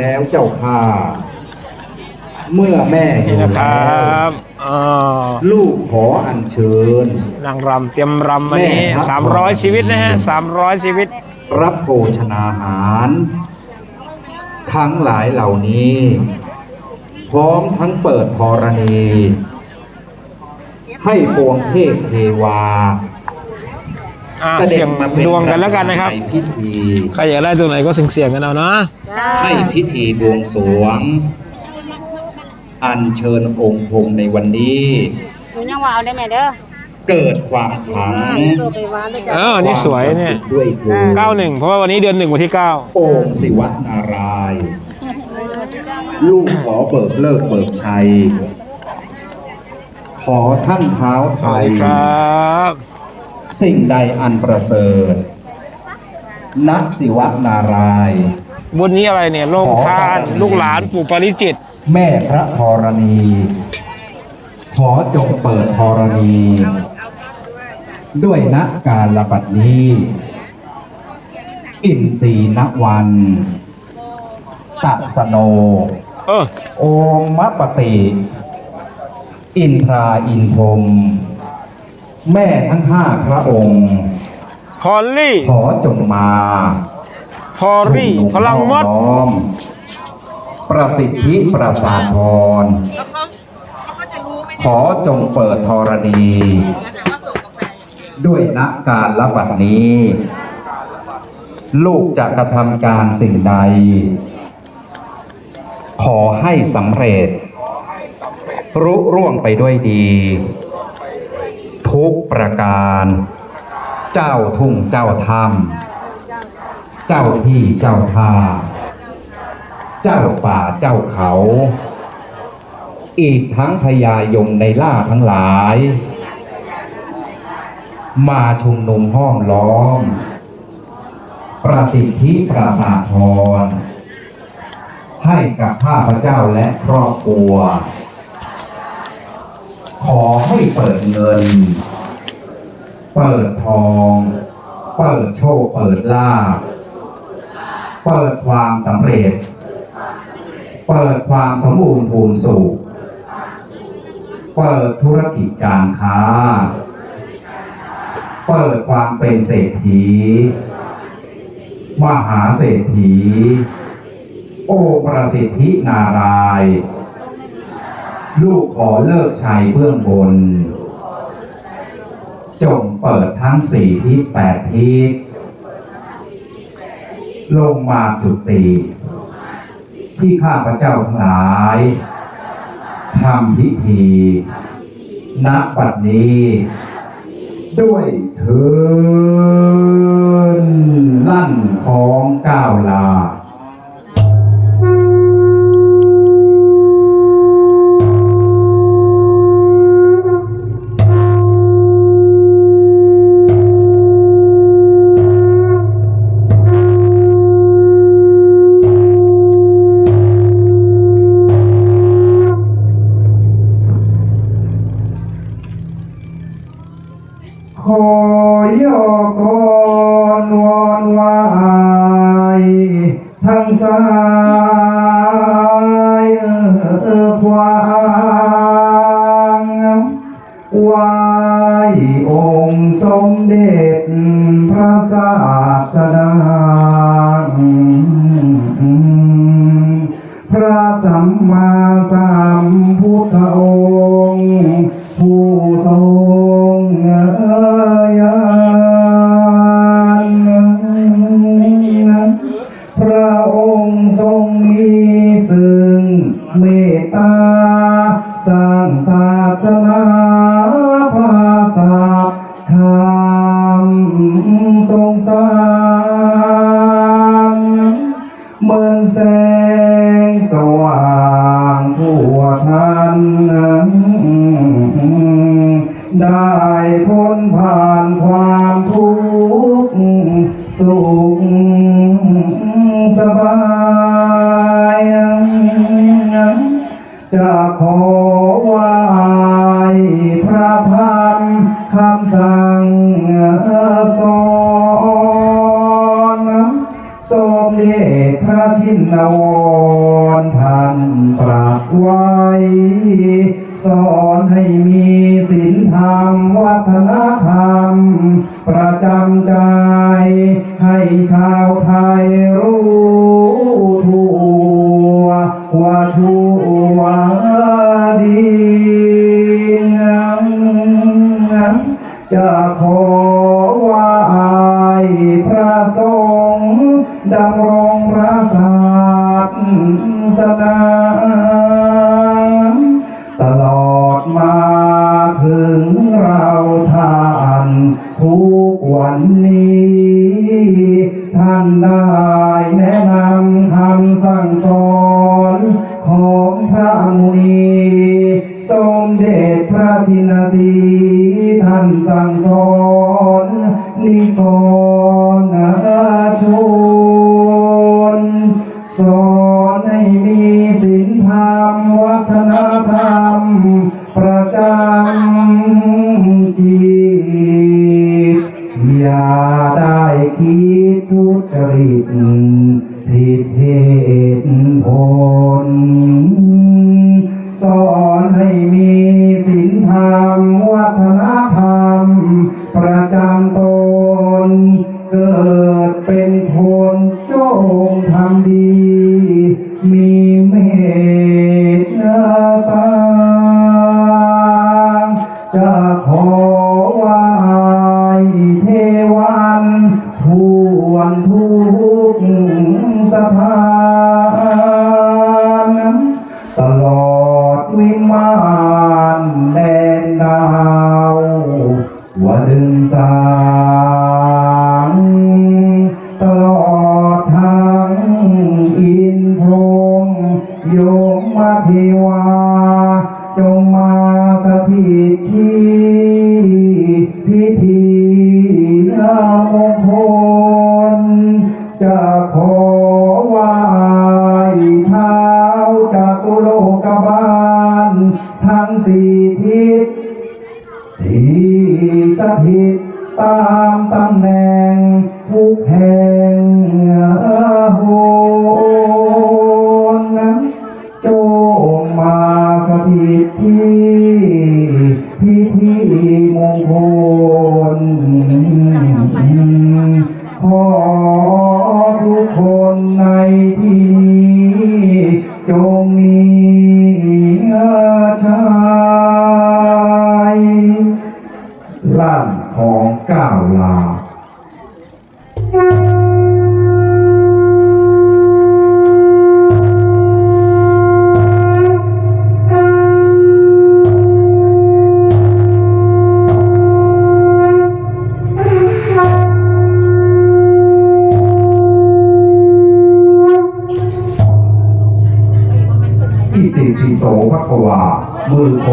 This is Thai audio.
แล้วเจ้าค่ะ เมื่อแม่อนี่ยู่นะครแล้ัวบอ่าลูกขออัญเชิญ นางรำเตรียมรำวันนี้ แม่ครับสามร้อยชีวิตนะฮะสามร้อยชีวิต รับโภชนาหาร ทั้งหลายเหล่านี้ พร้อมทั้งเปิดธรณี ให้ปวงเทพเทวา อ่าเสด็เสี่ยจงมาเป็นดวงกันแล้วกันนะครับ ในพิธีใครอยากได้ตัวไหนก็เสี่ยงๆกันเอานะ ให้พิธีบวงสรวง อัญเชิญองค์พงในวันนี้ หนูยังว่าเอาได้ไหมเด้อเกิดความขลังโซไปหวานด้วยจ้ะ เออนี่สวยเนี่ย ความศักดิ์สิทธิ์ด้วยเถิด 91 เพราะว่าวันนี้เดือนหนึ่งวันที่ 9 องค์ศิวนารายณ์ลูกขอเบิกเลิกเบิกชัย ขอท่านเท้าสไทวัสยดีครับ สิ่งใดอันประเสริฐณศิวนารายณ์บนนี้อะไรเนี่ยโรงทานลูกหลานปู่ปาริจิต แม่พระธรณี ขอจงเปิดธรณี ด้วยณการระบัดนี้ อินทรีนวันตัสโน เออ โอมมะปฏิอินทราอินทม แม่ทั้งห้าพระองค์ พอลลี่ ขอจงมาพอลลี่ชุนุพลังมดพร้อมประสิทธิประสาทพร ขอจงเปิดธรณี ด้วยณการละบัดนี้ ลูกจะกระทำการสิ่งใด ขอให้สำเร็จ รุร่วงไปด้วยดี ทุกประการ เจ้าทุ่งเจ้าถ้ำเจ้าที่เจ้าทาเจ้าป่าเจ้าเขา อีกทั้งพญายมในล่าทั้งหลาย มาชุมนุมห้อมล้อม ประสิทธิประสาทพรให้กับข้าพเจ้าและครอบครัว ขอให้เปิดเงิน เปิดทอง เปิดโชค เปิดลาภเปิดความสำเร็จ เปิดความสมบูรณ์พูนสุข เปิดธุรกิจการค้า เปิดความเป็นเศรษฐี มหาเศรษฐี โอประสิทธินาราย ลูกขอเลิกชัยเบื้องบน จงเปิดทั้งสี่ทิศแปดทิศลงมาจุติ ที่ข้าพเจ้าทั้งหลายทำพิธีณปัดนี้ ด้วยเธอ ยกอนวอนวายทั้งสายเออควางวายองค์สมเด็จพระศาสดาพระสัมมาสัมพุทธองค์ สางเหมือนแสงสว่างทั่วทันได้พ้นผ่านความทุกข์สุขสบายจะขอไหวพระพันคำสั่งสอน สมเด็จพระชินวรท่านตรัสไว้ สอนให้มีศีลธรรมวัฒนธรรม ประจำใจ ให้ชาวไทยรู้ทั่วว่าชั่ว ดำรงพระศาสดา สอนให้มีศีลธรรมวัฒนธรรมประจำ มาเทวา จงมาสถิตที่พิธีนามงคลจะขอไหว้เท้าจากโลกบาล ทั้งสี่ทิศที่สถิตตามตำแหน่งทุกแห่งโหน ถิตที่พิธีมงคลขอทุกคนในที่นี้จงมีชัยลั่นของก้าวลา อิติ